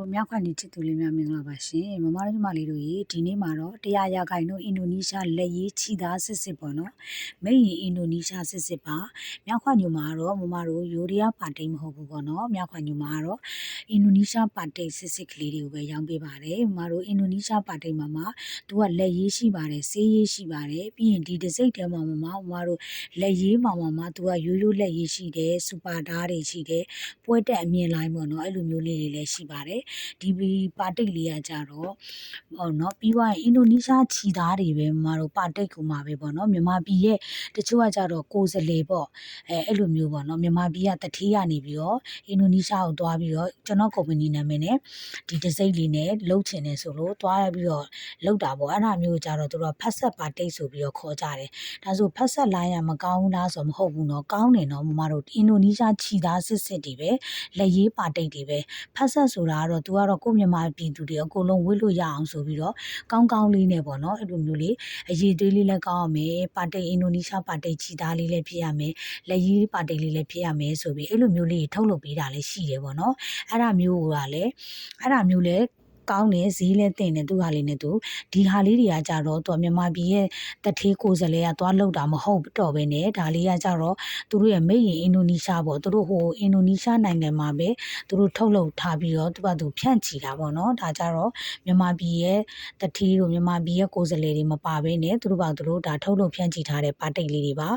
ကိုမြောက်ခွနေချစ်သူလေးများမင်္ဂလာပါရှင်မမတို့ညီမလေးတို့ရေဒီနေ့မှာတော့တရားရခိုင်တို့အင်ဒိုနီးရှားလက်ရေးချီသားစစ်စစ်ပေါ့နော်မိတ်ရင်အင်ဒိုနီးရှားစစ်စစ်ပါမြောက်ခွညမှာတော့မမတို့ယူရီးယားပါတိတ်မဟုတ်ဘူးပေါ့နော်မြောက်ခွညမှာကတော့အင်ဒိုနီးရှားပါတိတ်စစ်စစ်ကလေးတွေကိုပဲရောင်းပေးပါတယ်မမတို့အင်ဒိုနီးရှားပါတိတ်မှာမှာသူကလက်ရေးရှိပါတယ်ဆေးရေးရှိပါတယ်ပြီးရင်ဒီတစ်စိတ်ထဲမှာမမမမတို့လက်ရေးမှာမှာမှာသူကရိုးရိုးလက်ရေးရှိတယ်စူပါဓာတ်တွေရှိတယ်ပွဲတက်အမြင့်လိုင်းပေါ့နော်အဲ့လိုမျိုးလေးတွေလည်းရှိပါတယ်ဒီပါတိတ်လေးကကြတော့ဟောနော်ပြီးွားရင်အင်ဒိုနီးရှားခြီသားတွေပဲမမတို့ပါတိတ်ကူမှာပဲပေါ့နော်မြန်မာပြည်ရဲ့တချို့ကကြတော့ကိုယ်စလေပေါ့အဲအဲ့လိုမျိုးပေါ့နော်မြန်မာပြည်ကတထေးကနေပြီးတော့အင်ဒိုနီးရှားကိုသွားပြီးတော့ကျွန်တော်ကုမ္ပဏီနာမည်နဲ့ဒီဒစိမ့်လေးနဲ့လှုပ်ချင်တယ်ဆိုလို့သွားရပြီးတော့လှုပ်တာပေါ့အဲ့ဒါမျိုးကြတော့သူတို့ကဖက်ဆက်ပါတိတ်ဆိုပြီးတော့ခေါ်ကြတယ်ဒါဆိုဖက်ဆက်လိုင်းရမကောင်းဘူးလားဆိုမဟုတ်ဘူးနော်ကောင်းတယ်နော်မမတို့အင်ဒိုနီးရှားခြီသားစစ်စစ်တွေပဲလက်ရေးပါတိတ်တွေပဲဖက်ဆက်ဆိုတာကတော့သူကတော့ကိုမြန်မာပြည်သူတွေအကုန်လုံးဝစ်လို့ရအောင်ဆိုပြီးတော့ကောင်းကောင်းလေးနဲ့ပေါ့နော်အဲ့လိုမျိုးလေးအရေးသွေးလေးလည်းကောင်းအောင်မယ်ပါတိတ်အင်ဒိုနီးရှားပါတိတ်ချီသားလေးလည်းဖြစ်ရမယ်လက်ရေးပါတိတ်လေးလည်းဖြစ်ရမယ်ဆိုပြီးအဲ့လိုမျိုးလေးထုတ်လုပ်ပေးတာလည်းရှိတယ်ပေါ့နော်အဲ့ဒါမျိုးကလည်းအဲ့ဒါမျိုးလည်း ကောင်းတယ်ဈေးလည်းတင်တယ်သူဟာလေးနဲ့သူဒီဟာလေးတွေကကြတော့သူမြန်မာပြည်ရဲ့တထေးကိုယ်စလဲကသွားလောက်တာမဟုတ်တော့ဘဲနဲ့ဒါလေးကကြတော့သူတို့ရဲ့မိတ်ရင်အင်ဒိုနီးရှားပေါ့သူတို့ဟိုအင်ဒိုနီးရှားနိုင်ငံမှာပဲသူတို့ထုတ်လုပ်ထားပြီးတော့သူကသူဖြန့်ချီတာပေါ့နော်ဒါကြတော့မြန်မာပြည်ရဲ့တထေးတို့မြန်မာပြည်ရဲ့ကိုယ်စလဲတွေမပါဘဲနဲ့သူတို့ဘာသူတို့ဒါထုတ်လုပ်ဖြန့်ချီထားတဲ့ပါတိတ်လေးတွေပါ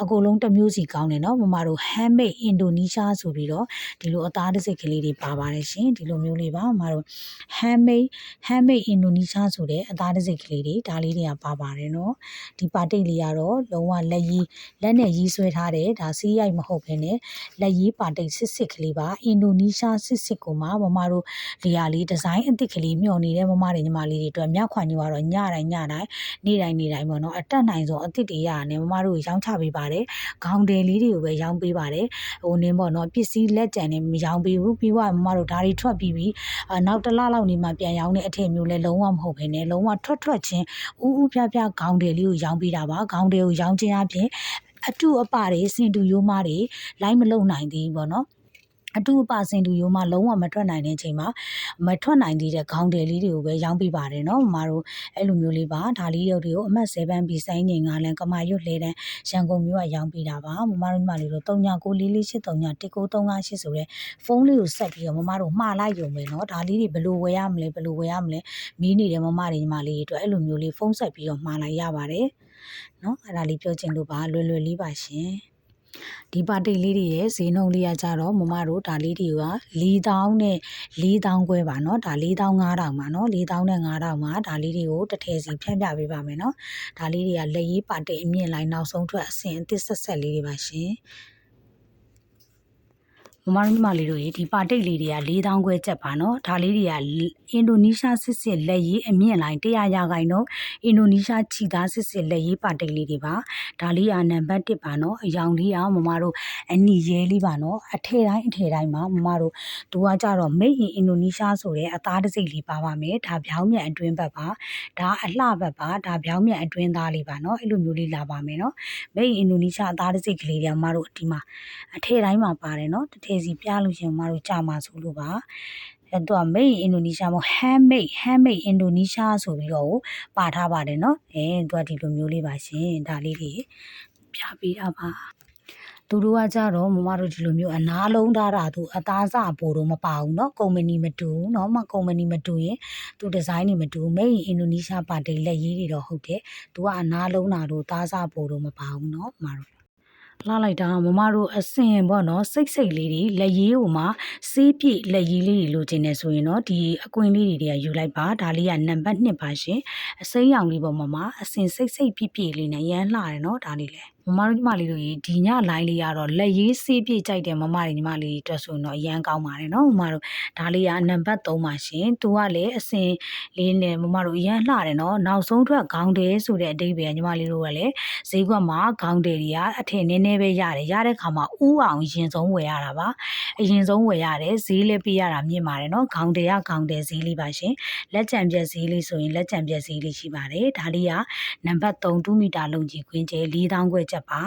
အကုန်လုံးတစ်မျိုးစီကောင်းတယ်နော်မမတို့ handmade အင်ဒိုနီးရှားဆိုပြီးတော့ဒီလိုအသားတစ်စိတ်ကလေးတွေပါပါတယ်ရှင်ဒီလိုမျိုးလေးပါမမတို့ handmade handmade အင်ဒိုနီးရှားဆိုတဲ့အသားတစ်စိတ်ကလေးတွေဒါလေးတွေကပါပါတယ်နော်ဒီပါတိတ်လေးကတော့လုံးဝလက်ရည်လက်နဲ့ရေးဆွဲထားတဲ့ဒါစီးရိုက်မဟုတ်ဘဲနဲ့လက်ရေးပါတိတ်စစ်စစ်ကလေးပါအင်ဒိုနီးရှားစစ်စစ်ကိုမှမမတို့လေယာလေးဒီဇိုင်းအသစ်ကလေးမျှော်နေတဲ့မမတွေညီမလေးတွေအတွက်မြခွန်ကြီးကတော့ညတိုင်းညတိုင်းနေ့တိုင်းနေ့တိုင်းပေါ့နော်အတက်နိုင်ဆုံးအသစ်တွေရရတယ်မမတို့ရောင်းချပေးပါတယ်ခေါင်းတယ်လေးတွေကိုပဲရောင်းပေးပါတယ်ဟိုနင်းပေါ့နော်ပစ္စည်းလက်ကျန်နေမရောင်းပေးဘူးပြီးတော့မမတို့ဒါတွေထွက်ပြီးပြီးအာနောက်တစ်လလောက်နေမှပြန်ရောင်းတဲ့အထည်မျိုးလဲလုံးဝမဟုတ်ဘဲနဲ့လုံးဝထွက်ထွက်ချင်းဥဥပြပြခေါင်းတယ်လေးကိုရောင်းပေးတာပါခေါင်းတယ်ကိုရောင်းခြင်းအပြင်အတူအပတွေစင်တူရိုးမားတွေလိုက်မလုံနိုင်သေးဘူးပေါ့နော် အတူအပစင်တူရိုးမှလုံးဝမထွက်နိုင်တဲ့အချိန်မှာမထွက်နိုင်သေးတဲ့ခေါင်းတယ်လေးတွေကိုပဲရောင်းပေးပါတယ်နော်မမတို့အဲ့လိုမျိုးလေးပါဒါလေးတွေကိုအမှတ်7ပြီးစိုင်းငင်ငါလန်ကမာရွတ်လဲတန်းရန်ကုန်မြို့ကရောင်းပေးတာပါမမတို့ညီမလေးတို့3994483958ဆိုတဲ့ဖုန်းလေးကိုဆက်ပြီးတော့မမတို့မှားလိုက်ရုံပဲနော်ဒါလေးတွေဘယ်လိုဝယ်ရမလဲဘယ်လိုဝယ်ရမလဲမီးနေတဲ့မမတွေညီမလေးတွေအတွက်အဲ့လိုမျိုးလေးဖုန်းဆက်ပြီးတော့မှားလိုက်ရပါတယ်နော်အဲ့ဒါလေးပြောချင်လို့ပါလွယ်လွယ်လေးပါရှင် ဒီပါတိတ်လေးတွေရဲ့ဈေးနှုန်းလေးကကြတော့မမတို့ဒါလေးတွေက4000နဲ့4000ခွဲပါเนาะဒါ4000 5000ပါเนาะ4000နဲ့5000ပါဒါလေးတွေကိုတစ်ထည်စီဖြန့်ပြပေးပါမယ်เนาะဒါလေးတွေကလက်ရေးပါတိတ်အမြင့်လိုက်နောက်ဆုံးထွက်အဆင်အသစ်ဆက်ဆက်လေးတွေပါရှင် မမတို့ညီမလေးတို့ရေဒီပါတိတ်လေးတွေက4000ခွဲကျပ်ပါနော်ဒါလေးတွေကအင်ဒိုနီးရှားစစ်စစ်လက်ရေးအမြင့်လိုင်း100ရာခိုင်နှုန်းအင်ဒိုနီးရှားခြိသားစစ်စစ်လက်ရေးပါတိတ်လေးတွေပါဒါလေးကနံပါတ်1ပါနော်အယောင်လေးကမမတို့အနီရဲလေးပါနော်အထည်တိုင်းအထည်တိုင်းမှာမမတို့သူကကြတော့ made in Indonesia ဆိုတဲ့အသားတစ်စိတ်လေးပါပါမယ်ဒါဗျောင်းမြတ်အတွင်းဘက်ပါဒါအလှဘက်ပါဒါဗျောင်းမြတ်အတွင်းသားလေးပါနော်အဲ့လိုမျိုးလေးလာပါမယ်နော် made in Indonesia အသားတစ်စိတ်ကလေးတွေကမမတို့ဒီမှာအထည်တိုင်းမှာပါတယ်နော်တထည်စီပြလို့ရှင်မတို့ကြာမှာဆိုလို့ပါအဲတော့ made in Indonesia မဟုတ် handmade handmade Indonesia ဆိုပြီးတော့ပါထားပါတယ်เนาะအဲသူကဒီလိုမျိုးလေးပါရှင်ဒါလေးတွေပြပေးတာပါသူတို့ကကြတော့မမတို့ဒီလိုမျိုးအနာလုံးထားတာသူအသားစပို့တော့မပါဘူးเนาะကုမ္ပဏီမတူဘူးเนาะမကုမ္ပဏီမတူရင်သူဒီဇိုင်းတွေမတူ made in Indonesia ပါတိတ်လက်ရေးတွေတော့ဟုတ်တယ်သူကအနာလုံးတာတို့သားစပို့တော့မပါဘူးเนาะမတို့ လှလိုက်တာမမတို့အစင်ပေါ့နော်စိတ်စိတ်လေးတွေလက်ရေးဟိုမှာစေးပြည့်လက်ရေးလေးတွေလိုချင်နေဆိုရင်တော့ဒီအကွင်လေးတွေကယူလိုက်ပါဒါလေးကနံပါတ်1ပါရှင်အစိမ်းရောင်လေးပေါ့မမအစင်စိတ်စိတ်ပြည့်ပြည့်လေးနဲ့ရမ်းလှတယ်နော်ဒါလေးလေ မမတို့ညီမလေးတို့ဒီညလိုင်းလေးကတော့လက်ရေးစေးပြည့်ကြိုက်တယ်မမတွေညီမလေးအတွက်ဆိုရင်တော့အရန်ကောင်းပါတယ်နော်မမတို့ဒါလေးကနံပါတ်3ပါရှင်သူကလည်းအစင်လေးနဲ့မမတို့အရန်လှတယ်နော်နောက်ဆုံးထွက်ခေါင်းတယ်ဆိုတဲ့အတိတ်ပဲညီမလေးတို့ကလည်းဈေးကွက်မှာခေါင်းတယ်တွေကအထည်နည်းနည်းပဲရတယ်ရတဲ့ခါမှာဥအောင်ရင်ဆုံးဝယ်ရတာပါအရင်ဆုံးဝယ်ရတယ်ဈေးလည်းပေးရတာမြင့်ပါတယ်နော်ခေါင်းတယ်ကခေါင်းတယ်ဈေးလေးပါရှင်လက်ကြံပြက်ဈေးလေးဆိုရင်လက်ကြံပြက်ဈေးလေးရှိပါတယ်ဒါလေးကနံပါတ်3 2မီတာလုံးကြီးခွင်းကျဲ4000ခွဲချက်ပါ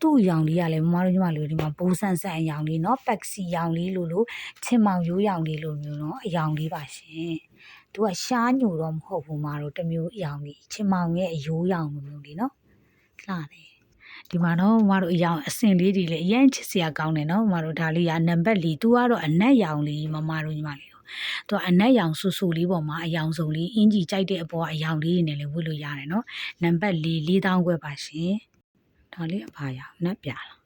သူ့အယောင်လေးကလည်းမမတို့ညီမလေးတို့ဒီမှာဘိုးဆန်ဆန်အယောင်လေးเนาะပတ်စီယောင်လေးလို့လို့ချင်မောင်ရိုးယောင်လေးလို့မျိုးเนาะအယောင်လေးပါရှင်သူကရှားညိုတော့မဟုတ်ဘူးမတို့တစ်မျိုးအယောင်လေးချင်မောင်ရဲ့အယိုးယောင်လိုမျိုးလေးเนาะလှတယ်ဒီမှာတော့မတို့အယောင်အစင်လေးတွေလည်းအရင်ချစ်စရာကောင်းတယ်เนาะမတို့ဒါလေးကနံပါတ်၄သူကတော့အနက်ယောင်လေးမမတို့ညီမလေးတို့သူကအနက်ယောင်ဆူဆူလေးပေါ်မှာအယောင်စုံလေးအင်ကြီးကြိုက်တဲ့အပေါ်ကအယောင်လေးတွေနဲ့လည်းဝတ်လို့ရတယ်เนาะနံပါတ်၄၄တောင်းခွဲပါရှင် ဒါလေးအဖာရနက်ပြလား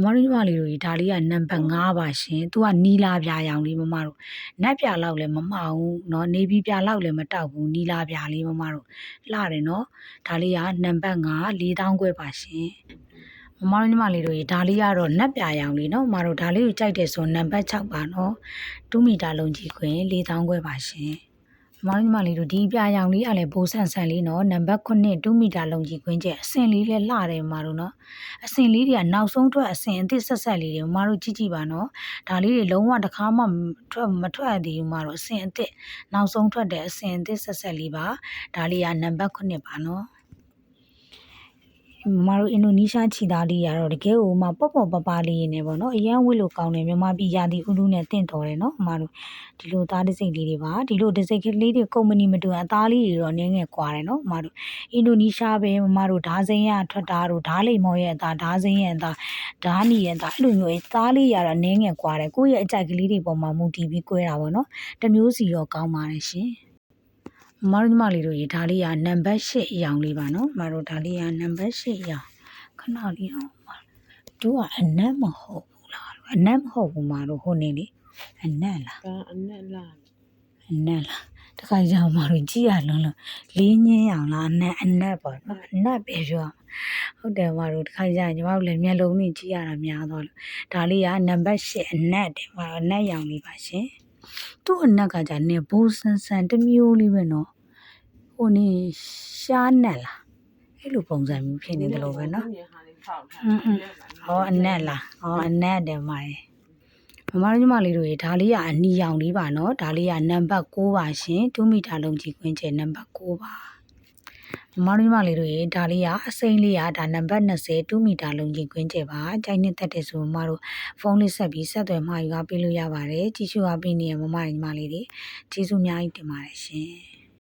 မမတို့ညီမလေးတို့ဒီဒါလေးကနံပါတ်5ပါရှင်သူကနီလာပြရောင်လေးမမတို့နက်ပြလောက်လည်းမမအောင်ဘူးเนาะနေပြီးပြလောက်လည်းမတောက်ဘူးနီလာပြလေးမမတို့လှတယ်เนาะဒါလေးကနံပါတ်5 4000ခွဲပါရှင်မမတို့ညီမလေးတို့ဒီဒါလေးကတော့နက်ပြရောင်လေးเนาะမမတို့ဒါလေးကိုကြိုက်တယ်ဆိုနံပါတ်6ပါเนาะ2မီတာလုံးကြီးခွင်4000ခွဲပါရှင် မောင်ညီမလေးတို့ဒီပြာရောင်လေးကလည်းဘိုးဆန်ဆန်လေးနော်နံပါတ်9 2မီတာလုံးကြီးခွင်းကျက်အစင်လေးလည်းလှတယ်မတို့နော်အစင်လေးတွေကနောက်ဆုံးထွက်အစင်အသစ်ဆက်ဆက်လေးတွေမတို့ကြည့်ကြည့်ပါနော်ဒါလေးတွေလုံးဝတစ်ခါမှမထွက်မထွက်သေးဘူးမတို့အစင်အသစ်နောက်ဆုံးထွက်တဲ့အစင်အသစ်ဆက်ဆက်လေးပါဒါလေးကနံပါတ်9ပါနော် မမတို့အင်ဒိုနီးရှားခြီသားလေးရတော့တကယ်ဟိုမှာပေါ့ပေါ့ပပလေးနေပေါ့နော်အရန်ဝစ်လို့ကောင်းတယ်မြန်မာပြည်ရာသီဥတုနဲ့တင့်တော်တယ်နော်မမတို့ဒီလိုသားတစ်စိတ်လေးတွေပါဒီလိုတစ်စိတ်ကလေးတွေကုမ္ပဏီမတူအသားလေးတွေတော့နည်းငယ်ကွာတယ်နော်မမတို့အင်ဒိုနီးရှားပဲမမတို့ဓာစိမ်းရထွက်တာတို့ဓာလိမ်မော်ရဲ့အသားဓာစိမ်းရဲ့အသားဓာနီရဲ့အသားအဲ့လိုမျိုးသားလေးရတော့နည်းငယ်ကွာတယ်ကိုယ့်ရဲ့အကြိုက်ကလေးတွေပေါ်မှာမူတည်ပြီးကွဲတာပေါ့နော်တစ်မျိုးစီတော့ကောင်းပါတယ်ရှင် မမတို့ညီမလေးတို့ရေဒါလေးကနံပါတ်8အရောင်လေးပါနော်မမတို့ဒါလေးကနံပါတ်8အရောင်ခဏလေးတော့မတို့ကအနက်မဟုတ်ဘူးလားအနက်မဟုတ်ဘူးမတို့ဟိုနေလေအနက်လားဒါအနက်လာအနက်လားတခါကြောင်မတို့ကြည့်ရလုံးလုံးလေးညင်းအောင်လားအနက်အနက်ပေါ့နော်အနက်ပဲပြောဟုတ်တယ်မတို့တခါကြာညီမတို့လည်းမျက်လုံးနဲ့ကြည့်ရတာများတော့လို့ဒါလေးကနံပါတ်8အနက်တယ်မတို့အနက်ရောင်လေးပါရှင် သူ့အနက်ကကြာနေဘိုးဆန်းဆန်းတမျိုးလေးပဲနော်ဟိုနေရှားနက်လားအဲ့လိုပုံစံမျိုးဖြစ်နေတယ်လို့ပဲနော်อืมဟောအနက်လားဟောအနက်တယ်မာရေမမတို့ညီမလေးတို့ရေဒါလေးကအနီရောင်လေးပါနော်ဒါလေးကနံပါတ်6ပါရှင်2မီတာလုံးကြီးကွင်းကျယ်နံပါတ်6ပါ မမတို့ညီမလေးတို့ရေဒါလေးကအစိမ့်လေးကဒါနံပါတ်20 2မီတာလုံးကြီးခွင်းကျဲပါကြိုက်နှစ်သက်တယ်ဆိုမမတို့ဖုန်းလေးဆက်ပြီးဆက်သွယ်မှာယူအားပေးလို့ရပါတယ်ကြည့်ရှုအားပေးနေရမမညီမလေးတွေကျေးဇူးအများကြီးတင်ပါတယ်ရှင်